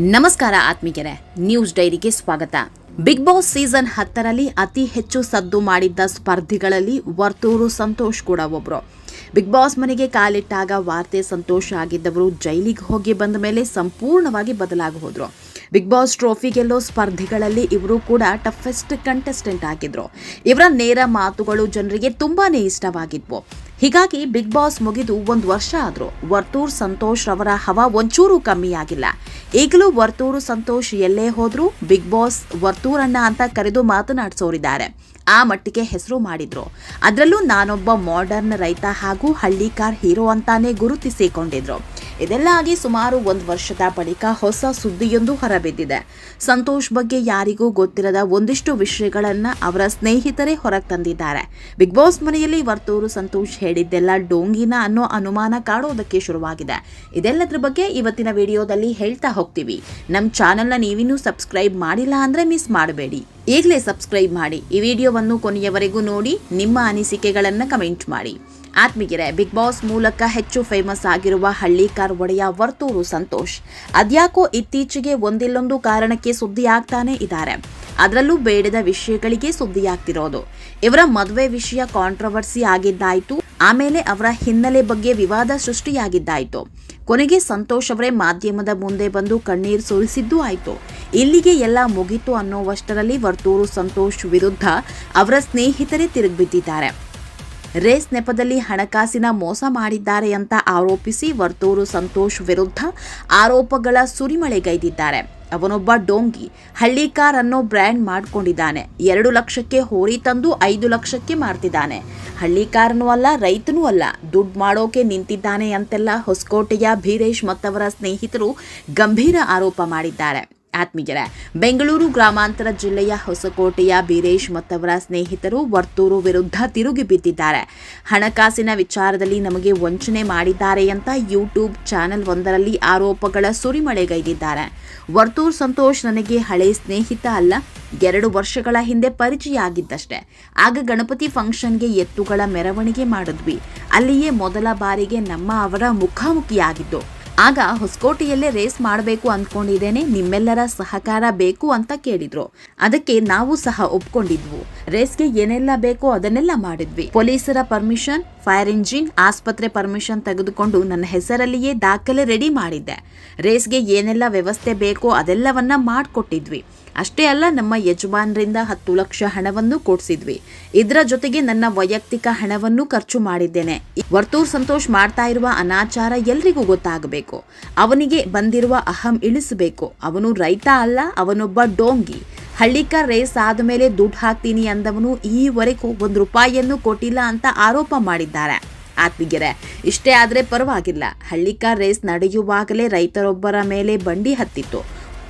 ನಮಸ್ಕಾರ ಆತ್ಮೀಗೆರೆ ನ್ಯೂಸ್ ಡೈರಿಗೆ ಸ್ವಾಗತ. ಬಿಗ್ ಬಾಸ್ ಸೀಸನ್ ಹತ್ತರಲ್ಲಿ ಅತಿ ಹೆಚ್ಚು ಸದ್ದು ಮಾಡಿದ್ದ ಸ್ಪರ್ಧಿಗಳಲ್ಲಿ ವರ್ತೂರು ಸಂತೋಷ್ ಕೂಡ ಒಬ್ರು. ಬಿಗ್ ಬಾಸ್ ಮನೆಗೆ ಕಾಲಿಟ್ಟಾಗ ವಾರ್ತೆ ಸಂತೋಷ ಆಗಿದ್ದವರು ಜೈಲಿಗೆ ಹೋಗಿ ಬಂದ ಮೇಲೆ ಸಂಪೂರ್ಣವಾಗಿ ಬದಲಾಗಿ ಹೋದ್ರು. ಬಿಗ್ ಬಾಸ್ ಟ್ರೋಫಿ ಗೆಲ್ಲೋ ಸ್ಪರ್ಧಿಗಳಲ್ಲಿ ಇವರು ಕೂಡ ಟಫೆಸ್ಟ್ ಕಂಟೆಸ್ಟೆಂಟ್ ಆಗಿದ್ರು. ಇವರ ನೇರ ಮಾತುಗಳು ಜನರಿಗೆ ತುಂಬಾನೇ ಇಷ್ಟವಾಗಿದ್ವು. ಹೀಗಾಗಿ ಬಿಗ್ ಬಾಸ್ ಮುಗಿದು ಒಂದು ವರ್ಷ ಆದ್ರು ವರ್ತೂರ್ ಸಂತೋಷ್ ರವರ ಹವಾ ಒಂಚೂರು ಕಮ್ಮಿ ಆಗಿಲ್ಲ ಈಗಲೂ ವರ್ತೂರು ಸಂತೋಷ್ ಎಲ್ಲೇ ಹೋದರೂ ಬಿಗ್ ಬಾಸ್ ವರ್ತೂರಣ್ಣ ಅಂತ ಕರೆದು ಮಾತನಾಡಿಸೋರಿದ್ದಾರೆ. ಆ ಮಟ್ಟಿಗೆ ಹೆಸರು ಮಾಡಿದ್ರು. ಅದರಲ್ಲೂ ನಾನೊಬ್ಬ ಮಾಡರ್ನ್ ರೈತ ಹಾಗೂ ಹಳ್ಳಿಕಾರ್ ಹೀರೋ ಅಂತಾನೆ ಗುರುತಿಸಿಕೊಂಡಿದ್ರು. ಇದೆಲ್ಲ ಆಗಿ ಸುಮಾರು ಒಂದು ವರ್ಷದ ಬಳಿಕ ಹೊಸ ಸುದ್ದಿಯೊಂದು ಹೊರಬಿದ್ದಿದೆ. ಸಂತೋಷ್ ಬಗ್ಗೆ ಯಾರಿಗೂ ಗೊತ್ತಿರದ ಒಂದಿಷ್ಟು ವಿಷಯಗಳನ್ನು ಅವರ ಸ್ನೇಹಿತರೇ ಹೊರಗೆ ತಂದಿದ್ದಾರೆ. ಬಿಗ್ ಬಾಸ್ ಮನೆಯಲ್ಲಿ ವರ್ತೂರು ಸಂತೋಷ್ ಹೇಳಿದ್ದೆಲ್ಲ ಡೋಂಗಿನ ಅನ್ನೋ ಅನುಮಾನ ಕಾಡೋದಕ್ಕೆ ಶುರುವಾಗಿದೆ. ಇದೆಲ್ಲದ್ರ ಬಗ್ಗೆ ಇವತ್ತಿನ ವಿಡಿಯೋದಲ್ಲಿ ಹೇಳ್ತಾ ಹೋಗ್ತೀವಿ. ನಮ್ಮ ಚಾನೆಲ್ನ ನೀವಿನ್ನೂ ಸಬ್ಸ್ಕ್ರೈಬ್ ಮಾಡಿಲ್ಲ ಅಂದರೆ ಮಿಸ್ ಮಾಡಬೇಡಿ. ಈಗಲೇ ಸಬ್ಸ್ಕ್ರೈಬ್ ಮಾಡಿ ಈ ವಿಡಿಯೋವನ್ನು ಕೊನೆಯವರೆಗೂ ನೋಡಿ, ನಿಮ್ಮ ಅನಿಸಿಕೆಗಳನ್ನು ಕಮೆಂಟ್ ಮಾಡಿ. ಆತ್ಮೀಗೆರೆ ಬಿಗ್ ಬಾಸ್ ಮೂಲಕ ಹೆಚ್ಚು ಫೇಮಸ್ ಆಗಿರುವ ಹಳ್ಳಿಕಾರ್ ಒಡೆಯ ವರ್ತೂರು ಸಂತೋಷ್. ಅದ್ಯಾಕೋ ಇತ್ತೀಚೆಗೆ ಒಂದಿಲ್ಲೊಂದು ಕಾರಣಕ್ಕೆ ಸುದ್ದಿ ಆಗ್ತಾನೆ ಇದ್ದಾರೆ. ಅದರಲ್ಲೂ ಬೇಡದ ವಿಷಯಗಳಿಗೆ ಸುದ್ದಿಯಾಗ್ತಿರೋದು. ಇವರ ಮದುವೆ ವಿಷಯ ಕಾಂಟ್ರವರ್ಸಿ ಆಗಿದ್ದಾಯ್ತು. ಆಮೇಲೆ ಅವರ ಹಿನ್ನೆಲೆ ಬಗ್ಗೆ ವಿವಾದ ಸೃಷ್ಟಿಯಾಗಿದ್ದಾಯ್ತು. ಕೊನೆಗೆ ಸಂತೋಷ್ ಅವರೇ ಮಾಧ್ಯಮದ ಮುಂದೆ ಬಂದು ಕಣ್ಣೀರು ಸುರಿಸಿದ್ದು ಆಯ್ತು. ಇಲ್ಲಿಗೆ ಎಲ್ಲ ಮುಗಿತು ಅನ್ನೋವಷ್ಟರಲ್ಲಿ ವರ್ತೂರು ಸಂತೋಷ್ ವಿರುದ್ಧ ಅವರ ಸ್ನೇಹಿತರೇ ತಿರುಗಿಬಿದ್ದಿದ್ದಾರೆ. ರೇಸ್ ನೆಪದಲ್ಲಿ ಹಣಕಾಸಿನ ಮೋಸ ಮಾಡಿದ್ದಾರೆ ಅಂತ ಆರೋಪಿಸಿ ವರ್ತೂರು ಸಂತೋಷ್ ವಿರುದ್ಧ ಆರೋಪಗಳ ಸುರಿಮಳೆಗೈದಿದ್ದಾರೆ. ಅವನೊಬ್ಬ ಡೋಂಗಿ ಹಳ್ಳಿಕಾರ್ ಅನ್ನೋ ಬ್ರ್ಯಾಂಡ್ ಮಾಡ್ಕೊಂಡಿದ್ದಾನೆ. ಎರಡು ಲಕ್ಷಕ್ಕೆ ಹೋರಿ ತಂದು ಐದು ಲಕ್ಷಕ್ಕೆ ಮಾರ್ತಿದ್ದಾನೆ. ಹಳ್ಳಿ ಕಾರ್ನೂ ಅಲ್ಲ, ರೈತನೂ ಅಲ್ಲ. ದುಡ್ಡು ಮಾಡೋಕೆ ನಿಂತಿದ್ದಾನೆ ಅಂತೆಲ್ಲ ಹೊಸಕೋಟೆಯ ಭೀರೇಶ್ ಮತ್ತವರ ಸ್ನೇಹಿತರು ಗಂಭೀರ ಆರೋಪ ಮಾಡಿದ್ದಾರೆ. ಆತ್ಮೀಯರ, ಬೆಂಗಳೂರು ಗ್ರಾಮಾಂತರ ಜಿಲ್ಲೆಯ ಹೊಸಕೋಟೆಯ ಬೀರೇಶ್ ಮತ್ತವರ ಸ್ನೇಹಿತರು ವರ್ತೂರು ವಿರುದ್ಧ ತಿರುಗಿ ಬಿದ್ದಿದ್ದಾರೆ. ಹಣಕಾಸಿನ ವಿಚಾರದಲ್ಲಿ ನಮಗೆ ವಂಚನೆ ಮಾಡಿದ್ದಾರೆ ಅಂತ ಯೂಟ್ಯೂಬ್ ಚಾನೆಲ್ ಒಂದರಲ್ಲಿ ಆರೋಪಗಳ ಸುರಿಮಳೆಗೈದಿದ್ದಾರೆ. ವರ್ತೂರ್ ಸಂತೋಷ್ ನನಗೆ ಹಳೆ ಸ್ನೇಹಿತ ಅಲ್ಲ, ಎರಡು ವರ್ಷಗಳ ಹಿಂದೆ ಪರಿಚಯ ಆಗಿದ್ದಷ್ಟೇ ಆಗ ಗಣಪತಿ ಫಂಕ್ಷನ್ಗೆ ಎತ್ತುಗಳ ಮೆರವಣಿಗೆ ಮಾಡಿದ್ವಿ. ಅಲ್ಲಿಯೇ ಮೊದಲ ಬಾರಿಗೆ ನಮ್ಮ ಅವರ ಮುಖಾಮುಖಿಯಾಗಿದ್ದು. ಆಗ ಹೊಸಕೋಟೆಯಲ್ಲೇ ರೇಸ್ ಮಾಡಬೇಕು ಅಂದ್ಕೊಂಡಿದ್ದೇನೆ ನಿಮ್ಮೆಲ್ಲರ ಸಹಕಾರ ಬೇಕು ಅಂತ ಕೇಳಿದ್ರು. ಅದಕ್ಕೆ ನಾವು ಸಹ ಒಪ್ಕೊಂಡಿದ್ವು. ರೇಸ್ಗೆ ಏನೆಲ್ಲ ಬೇಕೋ ಅದನ್ನೆಲ್ಲ ಮಾಡಿದ್ವಿ. ಪೊಲೀಸರ ಪರ್ಮಿಷನ್, ಫೈರ್ ಇಂಜಿನ್, ಆಸ್ಪತ್ರೆ ಪರ್ಮಿಷನ್ ತೆಗೆದುಕೊಂಡು ನನ್ನ ಹೆಸರಲ್ಲಿಯೇ ದಾಖಲೆ ರೆಡಿ ಮಾಡಿದ್ದೆ. ರೇಸ್ಗೆ ಏನೆಲ್ಲ ವ್ಯವಸ್ಥೆ ಬೇಕೋ ಅದೆಲ್ಲವನ್ನ ಮಾಡಿಕೊಟ್ಟಿದ್ವಿ. ಅಷ್ಟೇ ಅಲ್ಲ, ನಮ್ಮ ಯಜಮಾನರಿಂದ ಹತ್ತು ಲಕ್ಷ ಹಣವನ್ನು ಕೊಡಿಸಿದ್ವಿ. ಇದರ ಜೊತೆಗೆ ನನ್ನ ವೈಯಕ್ತಿಕ ಹಣವನ್ನು ಖರ್ಚು ಮಾಡಿದ್ದೇನೆ. ವರ್ತೂರ್ ಸಂತೋಷ್ ಮಾಡ್ತಾ ಇರುವ ಅನಾಚಾರ ಎಲ್ರಿಗೂ ಗೊತ್ತಾಗಬೇಕು. ಅವನಿಗೆ ಬಂದಿರುವ ಅಹಂ ಇಳಿಸಬೇಕು. ಅವನು ರೈತ ಅಲ್ಲ, ಅವನೊಬ್ಬ ಡೋಂಗಿ. ಹಳ್ಳಿಕಾರ್ ರೇಸ್ ಆದಮೇಲೆ ದುಡ್ಡು ಹಾಕ್ತೀನಿ ಅಂದವನು ಈವರೆಗೂ ಒಂದು ರೂಪಾಯಿಯನ್ನು ಕೊಟ್ಟಿಲ್ಲ ಅಂತ ಆರೋಪ ಮಾಡಿದ್ದಾರೆ. ಆತ್ಮಿಗೆರೆ ಇಷ್ಟೇ ಆದರೆ ಪರವಾಗಿಲ್ಲ. ಹಳ್ಳಿಕಾರ್ ರೇಸ್ ನಡೆಯುವಾಗಲೇ ರೈತರೊಬ್ಬರ ಮೇಲೆ ಬಂಡಿ ಹತ್ತಿತ್ತು.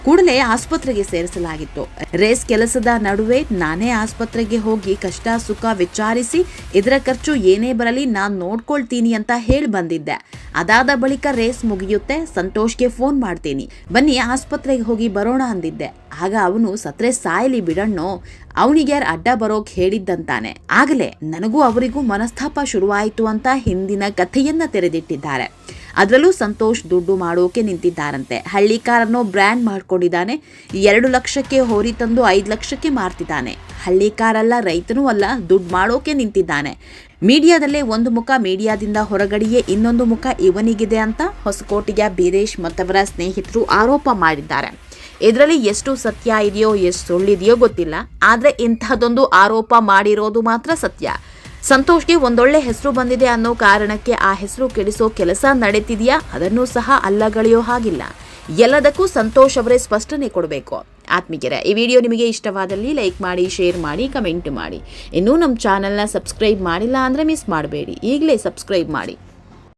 ಕೂಡಲೇ ಆಸ್ಪತ್ರೆಗೆ ಸೇರಿಸಲಾಗಿತ್ತು. ರೇಸ್ ಕೆಲಸದ ನಡುವೆ ನಾನೇ ಆಸ್ಪತ್ರೆಗೆ ಹೋಗಿ ಕಷ್ಟ, ಸುಖ ವಿಚಾರಿಸಿ, ಇದರ ಖರ್ಚು ಏನೇ ಬರಲಿ ನಾನು ನೋಡ್ಕೊಳ್ತೀನಿ ಅಂತ ಹೇಳಿ ಬಂದಿದ್ದೆ. ಅದಾದ ಬಳಿಕ ರೇಸ್ ಮುಗಿಯುತ್ತೆ, ಸಂತೋಷ್ಗೆ ಫೋನ್ ಮಾಡ್ತೀನಿ. ಬನ್ನಿ, ಆಸ್ಪತ್ರೆಗೆ ಹೋಗಿ ಬರೋಣ ಅಂದಿದ್ದೆ. ಆಗ ಅವನು, ಸತ್ರೆ ಸಾಯಲಿ ಬಿಡಣ್ಣೋ, ಅವನಿಗೆ ಯಾರು ಅಡ್ಡ ಬರೋಕ್ ಹೇಳಿದ್ದಂತಾನೆ. ಆಗಲೇ, ನನಗೂ ಅವರಿಗೂ ಮನಸ್ತಾಪ ಶುರುವಾಯಿತು ಅಂತ ಹಿಂದಿನ ಕಥೆಯನ್ನ ತೆರೆದಿಟ್ಟಿದ್ದಾರೆ. ಅದರಲ್ಲೂ ಸಂತೋಷ್ ದುಡ್ಡು ಮಾಡೋಕೆ ನಿಂತಿದ್ದಾರಂತೆ. ಹಳ್ಳಿ ಕಾರನ್ನು ಬ್ರ್ಯಾಂಡ್ ಮಾಡ್ಕೊಂಡಿದ್ದಾನೆ. ಎರಡು ಲಕ್ಷಕ್ಕೆ ಹೋರಿ ತಂದು ಐದು ಲಕ್ಷಕ್ಕೆ ಮಾರ್ತಿದ್ದಾನೆ. ಹಳ್ಳಿ ಕಾರಲ್ಲ, ರೈತನೂ ಅಲ್ಲ, ದುಡ್ಡು ಮಾಡೋಕೆ ನಿಂತಿದ್ದಾನೆ. ಮೀಡಿಯಾದಲ್ಲೇ ಒಂದು ಮುಖ, ಮೀಡಿಯಾದಿಂದ ಹೊರಗಡೆಯೇ ಇನ್ನೊಂದು ಮುಖ ಇವನಿಗಿದೆ ಅಂತ ಹೊಸಕೋಟೆಯ ಬೀರೇಶ್ ಮತ್ತವರ ಸ್ನೇಹಿತರು ಆರೋಪ ಮಾಡಿದ್ದಾರೆ. ಇದರಲ್ಲಿ ಎಷ್ಟು ಸತ್ಯ ಇದೆಯೋ, ಎಷ್ಟು ಸುಳ್ಳಿದೆಯೋ ಗೊತ್ತಿಲ್ಲ. ಆದರೆ ಇಂಥದ್ದೊಂದು ಆರೋಪ ಮಾಡಿರೋದು ಮಾತ್ರ ಸತ್ಯ. ಸಂತೋಷ್ಗೆ ಒಂದೊಳ್ಳೆ ಹೆಸರು ಬಂದಿದೆ ಅನ್ನೋ ಕಾರಣಕ್ಕೆ ಆ ಹೆಸರು ಕೆಡಿಸೋ ಕೆಲಸ ನಡೀತಿದೆಯಾ? ಅದನ್ನು ಸಹ ಅಲ್ಲಗಳೆಯೋ ಹಾಗಿಲ್ಲ. ಎಲ್ಲದಕ್ಕೂ ಸಂತೋಷ್ ಅವರೇ ಸ್ಪಷ್ಟನೆ ಕೊಡಬೇಕು. ಆತ್ಮೀಗೆರೆ ಈ ವಿಡಿಯೋ ನಿಮಗೆ ಇಷ್ಟವಾದಲ್ಲಿ ಲೈಕ್ ಮಾಡಿ, ಶೇರ್ ಮಾಡಿ, ಕಮೆಂಟ್ ಮಾಡಿ. ಇನ್ನೂ ನಮ್ಮ ಚಾನಲ್ನ ಸಬ್ಸ್ಕ್ರೈಬ್ ಮಾಡಿಲ್ಲ ಅಂದರೆ ಮಿಸ್ ಮಾಡಬೇಡಿ. ಈಗಲೇ ಸಬ್ಸ್ಕ್ರೈಬ್ ಮಾಡಿ.